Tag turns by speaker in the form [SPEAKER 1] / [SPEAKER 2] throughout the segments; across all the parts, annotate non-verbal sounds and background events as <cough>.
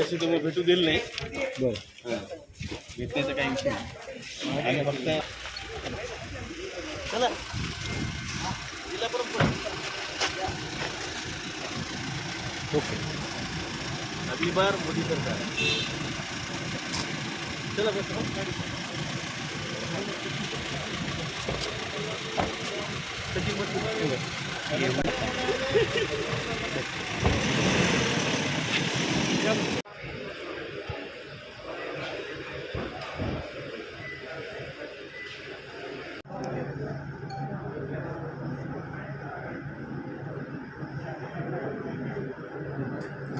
[SPEAKER 1] तशी तुम्ही भेटू दिली नाही.
[SPEAKER 2] बरं.
[SPEAKER 1] हां. भेटण्याचा काही विषय नाही. आणि फक्त चला.
[SPEAKER 2] ओके.
[SPEAKER 1] अगली बार मोदी सरकार. चला बस. कधी <laughs>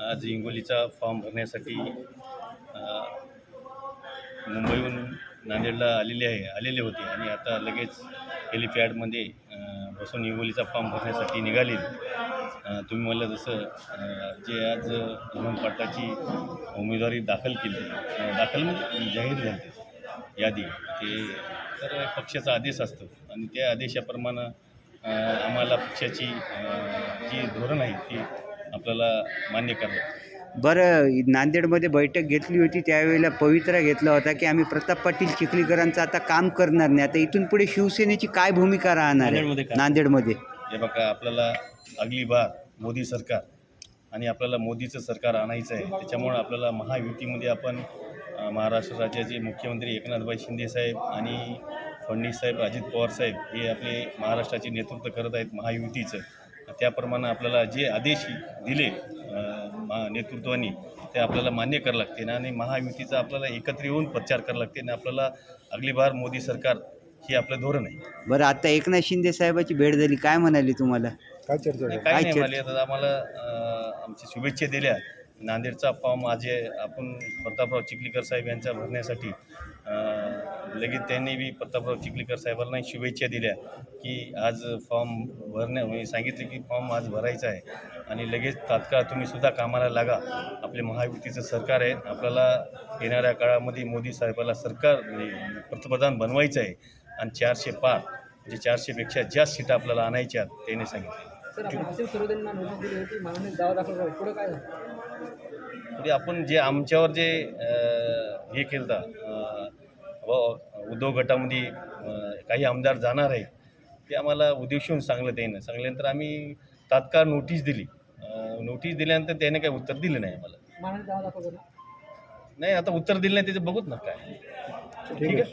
[SPEAKER 1] आज हिंगोलीचा फॉर्म भरण्यासाठी मुंबईहून नांदेडला आलेले आहे आलेले होते आणि आता लगेच हेलिपॅडमध्ये बसून हिंगोलीचा फॉर्म भरण्यासाठी निघाले तुम्ही मला जसं जे आज हेमंत पाटलाची उमेदवारी दाखल केली दाखल म्हणजे जाहीर झाली यादी. ते तर पक्षाचा आदेश असतो आणि त्या आदेशाप्रमाणे आम्हाला पक्षाची जी धोरण आहे ती आपल्याला मान्य करावं
[SPEAKER 3] बरं नांदेडमध्ये बैठक घेतली होती त्यावेळेला पवित्रा घेतला होता की आम्ही प्रताप पाटील चिखलीकरांचं आता काम करणार नाही. आता इथून पुढे शिवसेनेची काय भूमिका राहणार
[SPEAKER 1] नांदेडमध्ये
[SPEAKER 3] आहे
[SPEAKER 1] काय?
[SPEAKER 3] नांदेडमध्ये?
[SPEAKER 1] हे बघा आपल्याला अगली बार मोदी सरकार आणि आपल्याला मोदीचं सरकार आणायचं आहे. त्याच्यामुळं आपल्याला महायुतीमध्ये आपण अ, महाराष्ट्र राज्याचे मुख्यमंत्री एकनाथभाई शिंदे साहेब आणि फडणवीस साहेब अजित पवार साहेब हे आपले महाराष्ट्राचे नेतृत्व करत आहेत महायुतीचं. त्याप्रमाणे आपल्याला जे आदेश दिले नेतृत्वाने ते आपल्याला मान्य करावं लागते आणि महायुतीचा आपल्याला एकत्र येऊन प्रचार करावा लागते आणि आपल्याला अगली बार मोदी सरकार हे आपलं धोरण आहे.
[SPEAKER 3] बरं आता एकनाथ शिंदे साहेबाची भेट झाली. काय म्हणाली तुम्हाला?
[SPEAKER 2] काय चर्चा
[SPEAKER 3] काय
[SPEAKER 1] नाही? म्हणाले. आता आम्हाला अं, आमच्या शुभेच्छा दिल्या. नांदेडचा फॉर्म आज आपण प्रतापराव चिखलीकर साहेब यांचा भरण्यासाठी लगेच त्यांनी बी प्रतापराव चिखलीकर साहेबांना शुभेच्छा दिल्या की आज फॉर्म भरण्या सांगितले की फॉर्म आज भरायचा आहे. आणि लगेच तात्काळ तुम्ही सुद्धा कामाला लागा. आपले महायुतीचं सरकार आहे. आपल्याला येणाऱ्या काळामध्ये मोदी साहेबाला सरकार म्हणजे पंतप्रधान बनवायचं आहे. आणि चारशे पार म्हणजे चारशेपेक्षा जास्त सीटा आपल्याला आणायच्या त्यांनी सांगितलं.
[SPEAKER 4] आपण
[SPEAKER 1] म्हणजे आपण जे आमच्यावर जे हे केलं व उद्योग गटामध्ये काही आमदार जाणार आहे ते आम्हाला उद्देशून सांगलं त्यानं. सांगल्यानंतर आम्ही तात्काळ नोटीस दिली. नोटीस दिल्यानंतर त्याने काही उत्तर दिलं नाही आम्हाला. नाही आता उत्तर दिलं नाही त्याचं बघूत ना काय.
[SPEAKER 2] ठीक आहे.